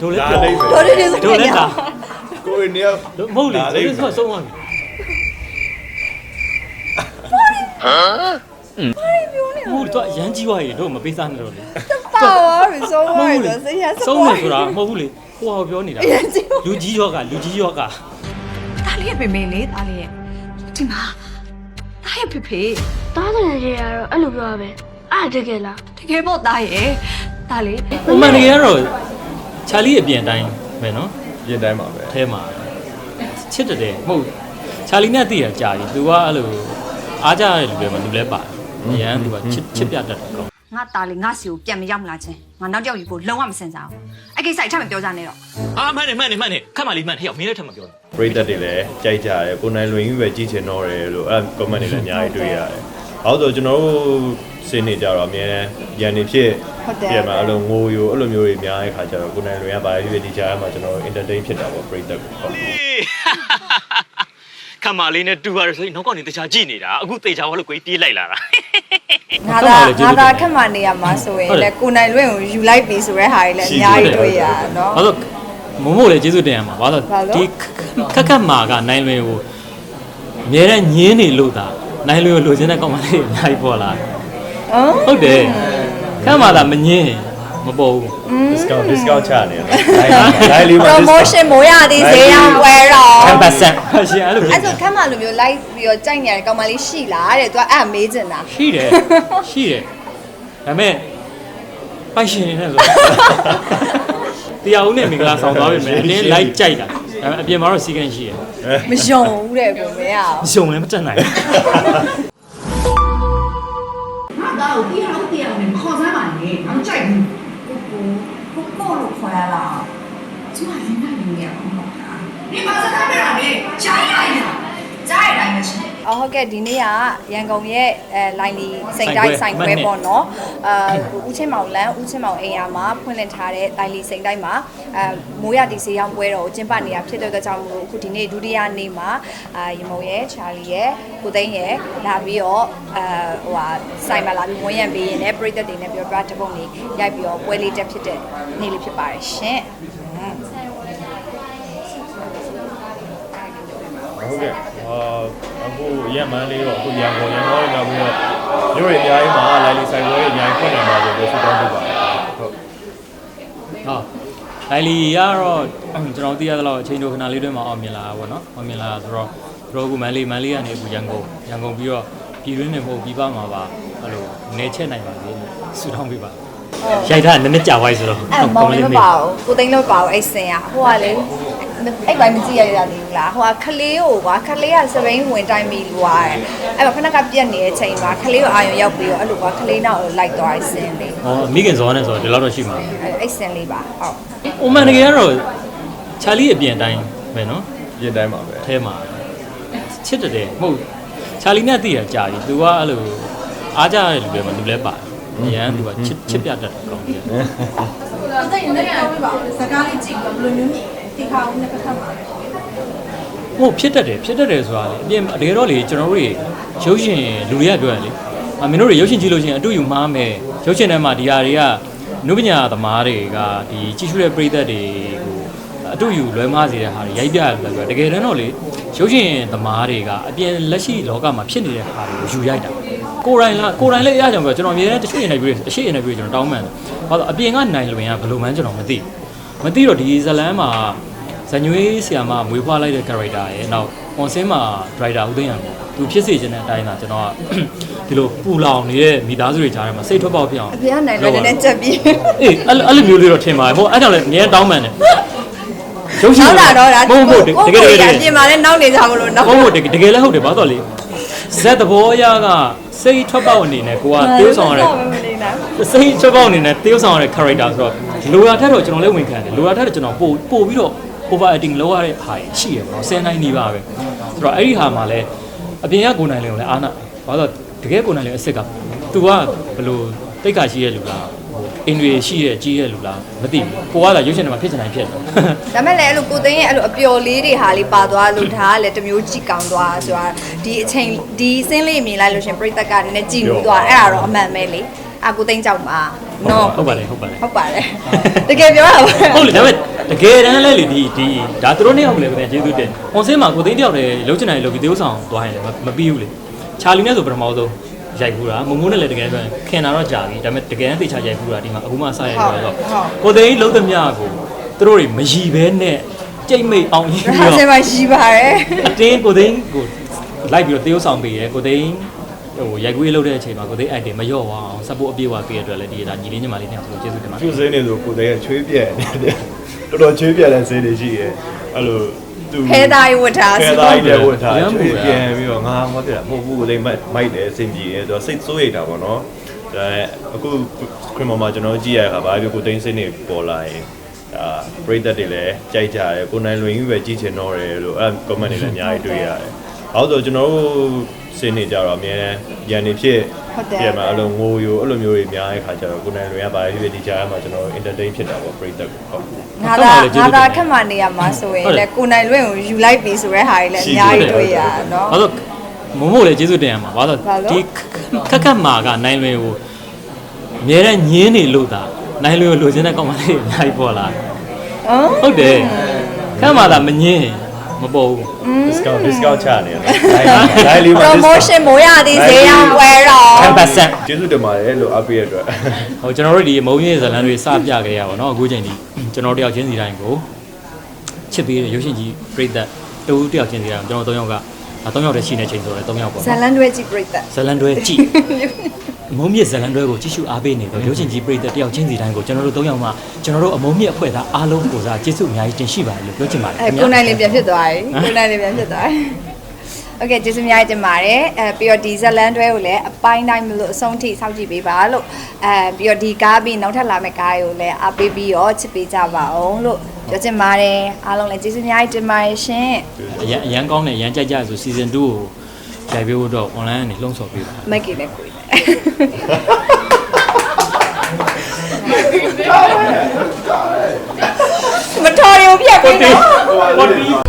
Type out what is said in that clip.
တို့လည်းဒါပြောလေးပဲတို့တွေဆိုတို့လည်းဒါကိုယ်နေရာတို့မဟုတ်လေဒါတို့လေးလည်းဆိုဆုံးသွားပြီဟုတ်တော့ရမ်းကြီးသွားရေတို့မပေးစားနဲ့တော့လေပါပါပြီဆုံးသွားပြီဆိုစိတ်ရစဆုံးတယ်ဆိုတာမဟုတ်ဘူးလေဟိုဟာပြောနေတာရမ်းကြီးလူကြီးရောကလူကြီးရောကတားလေးရဲ့ပေမေလေးတားလေးရဲ့ဒီမှာတားရဲ့ဖေဖေတားတယ်ကြီးကတော့အဲ့လိုပြောရပဲအားတကယ်လားတကယ်ပေါ့တားရဲ့တားလေးဟိုမှန်တကယ်ကတော့ ချာလီအပြင်အတိုင်းပဲနော်ပြင်တိုင်းပါပဲအဲထဲမှာချစ်တယ်တယ်မဟုတ်ချာလီနဲ့တည်ရကြာပြီသူကအဲ့လိုအားကြရတဲ့လူတွေမှာလူလဲပါတယ်ရန်သူကချစ်ချစ်ပြတတ်တယ်ကောငါသားလေးငါစီကိုပြန်မရောက်မလာချင်းငါနောက်ကြောက်ယူဖို့လုံးဝမစင်စားဘူးအဲ့ကိစ္စအထက်မပြောကြနဲ့တော့အာမှန်တယ်မှန်တယ်မှန်တယ်ခတ်မလေးမှန်တယ်ဟဲ့မင်းလည်းထပ်မပြောနဲ့ပရိသတ်တွေလည်းကြိုက်ကြတယ်ကိုနိုင်လွင်ကြီးပဲကြည့်ချင်တော့တယ်လို့အဲ့ comment တွေလည်းအများကြီးတွေ့ရတယ်။ဘာလို့လဲဆိုတော့ကျွန်တော်တို့ စင်းနေကြတော့အများရန်နေဖြစ်ပြန်มาအဲ့လိုငိုယိုအဲ့လိုမျိုးတွေအများကြီးခါကြတော့ကိုနိုင်လွင်ကဘာဖြစ်ဖြစ်ဒီကြားမှာကျွန်တော်တို့ entertain ဖြစ်တာပေါ့ပရိသတ်ကိုဟုတ်ခက်မှလေးနဲ့တူရတယ်ဆိုရင်နောက်ကနေတခြားကြည့်နေတာအခုတေချာဘာလို့ကိုပြေးလိုက်လာတာငါသာငါသာခက်မှနေရမှာဆိုရင်လေကိုနိုင်လွင့်ကိုယူလိုက်ပြီဆိုတဲ့ဟာတွေလည်းအများကြီးတွေ့ရနော်ဘာလို့မမို့လေကျေးဇူးတင်ရမှာဘာလို့ဘာလို့ဒီခက်ခက်မာကနိုင်လွင်ကိုအများနဲ့ညင်းနေလို့သာနိုင်လွင်ကိုလိုချင်တဲ့ကောင်မလေးအများကြီးပေါ်လာတယ် ဟမ်ဟုတ်တယ်ခက်မာသာမညင်းမပေါ်ဘူး discount discount ချနေတယ်။လိုင်းလေးမှာ promotion မိုးရသည်ဈေးရောင်းပွဲတော့10%ရှင်အဲ့လိုအဲ့ဆိုခက်မှလိုမျိုး live ပြီးတော့ကြိုက်နေရတဲ့ကောင်မလေးရှိလားတဲ့ तू အဲ့အမေးချင်တာရှိတယ်ရှိတယ်ဒါပေမဲ့ပိုက်ရှင်နေတယ်ဆိုတရားဦးနဲ့မင်္ဂလာဆောင်သွားပြီမယ်အတင်းလိုက်ကြိုက်တာဒါပေမဲ့အပြင်မှာတော့စီကန်းရှိတယ်မယုံဘူးတဲ့ကိုမရအောင် ရှုံလည်းမတက်နိုင်ဘူးငါ သားကိုတရားလို့တရားနဲ့မခေါ်စမ်းပါနဲ့ငါမကြိုက်ဘူးကိုကိုကိုကိုလို့ခေါ်ရလားကျမလည်းနိုင်နေရအောင်ပါဒီမှာစကားပြောတာလေဂျိုင်းလိုက်တာဂျိုင်းလိုက်မရှိ အော် ဟုတ်ကဲ့ဒီနေ့ကရန်ကုန်ရဲ့အဲလိုင်းလီစိတ်တိုင်းဆိုင်ခွဲပေါ့နော်အာဦးချင်းမောင်လန်းဦးချင်းမောင်အိမ်ယာမှာဖွင့်လှစ်ထားတဲ့လိုင်းလီစိတ်တိုင်းမှာအဲမိုးရဒီစီရောင်းပွဲတော်ကိုကျင်းပနေတာဖြစ်တဲ့အတွက်ကြောင့်မလို့အခုဒီနေ့ဒုတိယနေ့မှာအာရမုံရဲ့ချာလီရဲ့ကိုသိန်းရဲ့လာပြီးတော့အဲဟိုဟာဆိုင်မှာလာပြီးဝန်းရံပေးရင်လည်းပြည်သက်တွေနဲ့ပြောပြတဲ့ပုံလေးရိုက်ပြီးတော့ပွဲလေးတက်ဖြစ်တဲ့နေ့လေးဖြစ်ပါတယ်ရှင်ဟွန်းဟုတ်ကဲ့ အာအခုရန်မန်းလေးတော့အခုရန်ကုန်ရန်ကုန်လေးနောက်ပြီးတော့မြို့တွေအများကြီးမှာလိုင်းလေးဆိုင်ဝဲတွေအများကြီးဖွင့်နေမှာလို့ဆုတောင်းပေးပါတယ်ဟုတ်ဟုတ်လိုင်လီကတော့ကျွန်တော်သိရသလောက်အချိန်တို့ခဏလေးတွင်းမှာအောင်မြင်လာတာပေါ့နော်အောင်မြင်လာတာဆိုတော့တို့ကမန်လေးမန်လေးကနေအခုရန်ကုန်ရန်ကုန်ပြီးတော့ပြည်တွင်းနေမဟုတ်ပြည်ပမှာပါအဲ့လိုနေချက်နိုင်ပါစေလို့ဆုတောင်းပေးပါရိုက်တာနည်းနည်းကြာသွားပြီဆိုတော့အဲ့မောင်လေးမပါဘူးကိုသိန်းလို့ပါဘူးအဲ့စင်ရဟိုကလေ အဲ့ပိုင်းမကြည့်ရရသေးဘူးလားဟိုကခလေးကိုကွာခလေးကစပိန်ဝင်တိုင်းပြီးလွားတယ်အဲ့တော့ခဏကပြက်နေတဲ့အချိန်မှာခလေးကိုအာရုံရောက်ပြီးတော့အဲ့လိုကွာခလေးနောက်လိုက်သွားဆင်းလေးဟောမိခင်ဇောနဲ့ဆိုတော့ဒီလောက်တော့ရှိမှာအဲ့ဆင်းလေးပါဟုတ်အိုမန်တကယ်ကတော့ချာလီအပြင်တိုင်းပဲနော်ပြင်တိုင်းပါပဲအဲမှာချစ်တယ်မဟုတ်ချာလီနဲ့တည်ရကြာပြီသူကအဲ့လိုအားကြရတဲ့လူတွေမှာသူလည်းပါတယ်ရန်သူကချစ်ချစ်ပြတတ်တယ်ကောင်းတယ်။ဒါဆိုရင်လည်းအဝေးပါစကားလေးကြည့်ဘယ်လိုမျိုးမြင် ဒီခါဦးနဲ့ပတ်သက်ပါလဲ။ဟုတ်ဖြစ်တတ်တယ်ဖြစ်တတ်တယ်ဆိုတာလေအပြင်တကယ်တော့လေကျွန်တော်တို့ရုပ်ရှင်လူတွေကပြောရလေ။အမင်းတို့တွေရုပ်ရှင်ကြည့်လို့ရှိရင်အတူယူမှားမယ်။ရုပ်ရှင်ထဲမှာဒီဟာတွေကနုပညာသမားတွေကဒီကြည့်ရှုတဲ့ပရိသတ်တွေကိုအတူယူလွဲမားစေတဲ့ဟာတွေရိုက်ပြရတယ်ပြောတကယ်တမ်းတော့လေရုပ်ရှင်သမားတွေကအပြင်လက်ရှိလောကမှာဖြစ်နေတဲ့ဟာတွေကိုယူရိုက်တာကိုယ်တိုင်လားကိုယ်တိုင်လည်းအားကြောင့်ပြောကျွန်တော်အမြဲတမ်းတချို့ရင်နေပြီးအရှိရင်နေပြီးကျွန်တော်တောင်းပန်တယ်ဘာလို့အပြင်ကနိုင်လွင်ကဘယ်လိုမှန်းကျွန်တော်မသိဘူး မသိတော့ဒီဇလန်းမှာဇညွေးဆီယာမမွေးဖွားလိုက်တဲ့ character ရဲ့နောက် on scene မှာ driver ဦးသိန်းရံပေါ့သူဖြစ်စေချင်တဲ့အတိုင်းသာကျွန်တော်ကဒီလိုပူလောင်နေတဲ့မိသားစုတွေကြားထဲမှာစိတ်ထွက်ပေါက်ဖြစ်အောင်အပြင်ကနိုင်လည်းနည်းနည်းချက်ပြီးအေးအဲ့လိုအဲ့လိုမျိုးလေးတော့ထင်ပါတယ်ဟိုအဲ့ကြောင့်လည်းအများတောင်းပန်တယ်ရုပ်ရှင်နောက်တာတော့ဒါမဟုတ်ဘူးတကယ်တကယ်တကယ်အပြင်မှာလည်းနောက်နေကြမလို့နောက်ဟုတ်ဟုတ်တကယ်တကယ်လည်းဟုတ်တယ်ဘာလို့လဲဇက်သဘောရကစိတ်ထွက်ပေါက်အနေနဲ့ကိုကတေးဆောင်ရတဲ့မနေနိုင်စိတ်ထွက်ပေါက်အနေနဲ့တေးဆောင်ရတဲ့ character ဆိုတော့ လိုရာထက်တော့ကျွန်တော်လည်းဝန်ခံတယ်လိုရာထက်တော့ကျွန်တော်ပို့ပို့ပြီးတော့ over acting လုပ်ရတဲ့ဟာရှိရပါတော့10နိုင်နေပါပဲဆိုတော့အဲ့ဒီဟာမှာလည်းအပြင်ကကိုနိုင်လင်ကိုလည်းအားနာဘာလို့တကယ်ကိုနိုင်လင်အစ်စ်က तू ကဘယ်လိုတိတ်ခါရှိရဲ့လူလားအင်တွေရှိရဲ့ကြီးရဲ့လူလားမသိဘူးကိုကလည်းရုပ်ရှင်ထဲမှာဖြစ်ချင်တိုင်းဖြစ်တယ်ဒါမဲ့လည်းအဲ့လိုကိုသိန်းရဲ့အဲ့လိုအပျော်လေးတွေဟာလေးပါသွားလို့ဒါကလည်းတစ်မျိုးကြည့်ကောင်းသွားဆိုတာဒီအချိန်ဒီစင်းလေးမြင်လိုက်လို့ရှင်ပြိတ္တကနည်းနည်းကြည်လူသွားအဲ့ဒါတော့အမှန်ပဲလေအာကိုသိန်းကြောက်ပါ နော်ဟုတ်ပါတယ်ဟုတ်ပါတယ်ဟုတ်ပါတယ်တကယ်ပြောတာပါဟုတ်လေဒါပေမဲ့တကယ်တမ်းလဲလေဒီဒီဒါသူတို့နှစ်ယောက်လည်းပဲကျေးဇူးတင်။ဟွန်ဆင်းမှာကိုသိန်းတယောက်တည်းလုံးချင်တယ်လို့ဒီသေုပ်ဆောင်သွားရင်မပြီးဘူးလေ။ချာလီနဲ့ဆိုပထမဆုံးရိုက်ဘူးတာမုံမိုးနဲ့လည်းတကယ်ဆိုရင်ခင်တာတော့ကြာပြီဒါပေမဲ့တကယ်တမ်းသေချာရိုက်ဘူးတာဒီမှာအခုမှစရိုက်ရတော့ကိုသိန်းလုံးသမျှကိုသူတို့တွေမရီဘဲနဲ့ကြိတ်မိတ်အောင်ရင်းပြီးဟာတော့စမရှိပါတယ်အတင်းကိုသိန်းကိုလိုက်ပြီးတော့သေုပ်ဆောင်ပေးရဲကိုသိန်း ဟိုရိုက်ကွေးလုပ်တဲ့အချိန်မှာကိုသိန်း item မလျော့သွားအောင် support အပြည့်ဝပေးရတဲ့အတွက်လည်းဒီဒါညီလေးညီမလေးနဲ့ဆိုကျေးဇူးတင်ပါတသူယ်စင်းနေဆိုကိုယ်တည်းကချွေးပြက်နေတယ်တော်တော်ချွေးပြက်တဲ့စင်းတွေရှိရဲအဲ့လိုသူခဲသားရေးဝတ်ထားခဲဆို သားတွေဝတ်ထားချွေးပြန်ပြီးတော့ငါမပြတ်မဟုတ်ဘူးကိုယ်လေးမိုက်မိုက်တယ်အဆင်ပြေရဲဆိုတော့စိတ်စိုးရိမ်တာပေါ့နော်ဒါအခုခရမမှာကျွန်တော်ကြည့်ရတာဘာဖြစ်ကိုသိန်းစင်းနေပေါ်လာရင်အာပရိသတ်တွေလည်းကြိုက်ကြတယ်ကိုနိုင်လွင်ကြီးပဲကြည့်ချင်တော့တယ်လို့အဲ့ comment တွေလည်းအများကြီးတွေ့ရတယ်။ဘာလို့ဆိုကျွန်တော်တို့ စင်းနေကြတော့အများရန်နေဖြစ်ပြန်မှာအဲ့လိုငိုယိုအဲ့လိုမျိုးတွေအများကြီးခါကြတော့ကိုနိုင်လွင်ကဘာဖြစ်ဖြစ်ဒီကြားမှာကျွန်တော် entertain ဖြစ်တာပေါ့ပရိသတ်ကိုဟုတ်ငါသာငါသာခက်မှနေရမှာဆိုရင်လည်းကိုနိုင်လွင့်ကိုယူလိုက်ပြီဆိုတဲ့ဟာတွေလည်းအများကြီးတွေ့ရနော်ဘာလို့မမို့လေကျေးဇူးတင်ရမှာဘာလို့ဘာလို့ဒီခက်ခက်မာကနိုင်လွင်ကိုအများနဲ့ညင်းနေလို့ဒါနိုင်လွင်ကိုလိုချင်တဲ့ကောင်မလေးအများကြီးပေါ်လာဟမ်ဟုတ်တယ်ခက်မာတာမညင်း မပေါ်ဘူး discount discount ချနေတယ်။ဒါလေးမှာ promotion မိုးရသည်ဈေးရောင်းပွဲတော့10%ကျေးဇူးတင်ပါတယ်လို့အားပေးရတဲ့အတွက်ဟိုကျွန်တော်တို့ဒီမုံရည်ဇလန်တွေစပြခဲ့ရပါတော့အခုချိန်ဒီကျွန်တော်တယောက်ချင်းစီတိုင်းကိုချစ်ပေးတဲ့ရုပ်ရှင်ကြီးပြိသက်တူတယောက်ချင်းစီတိုင်းကျွန်တော်၃ယောက်ကဒါ၃ယောက်တည်းရှိနေချိန်ဆိုတော့၃ယောက်ပေါ့ဇလန်တွဲကြည့်ပြိတ္တဇလန်တွဲကြည့် မုံမြင့်ဇလန်တွဲကိုကြည့်ရှုအားပေးနေတော့ရုပ်ရှင်ကြီးပြိသက်တယောက်ချင်းစီတိုင်းကိုကျွန်တော်တို့၃ယောက်မှကျွန်တော်တို့အမုံမြင့်အဖွဲ့သားအားလုံးကိုစားကျေးဇူးအများကြီးတင်ရှိပါတယ်လို့ပြောချင်ပါတယ် အဲကိုနိုင်လေးပြန်ဖြစ်သွားပြီကိုနိုင်လေးပြန်ဖြစ်သွားပြီโอเคကျေးဇူးအများကြီးတင်ပါတယ်အဲပြီးတော့ဒီဇလန်တွဲကိုလည်းအပိုင်းတိုင်းမလို့အဆုံးထိစောင့်ကြည့်ပေးပါလို့အဲပြီးတော့ဒီကားပြီးနောက်ထပ်လာမယ့်ကားကိုလည်းအားပေးပြီးတော့ချစ်ပေးကြပါအောင်လို့ပြောချင်ပါတယ်အားလုံးလည်းကျေးဇူးအများကြီးတင်ပါတယ်ရှင် အရန်အရန်ကောင်းတယ်အရန်ကြိုက်ကြဆို season 2ကို ကြိုက်ပေးဖို့တော့ online ကနေလှုံ့ဆော်ပေးပါမက်ကီနဲ့ကိုယ်မတော်ရုံပြက်ပြီနော်ဟိုဒီ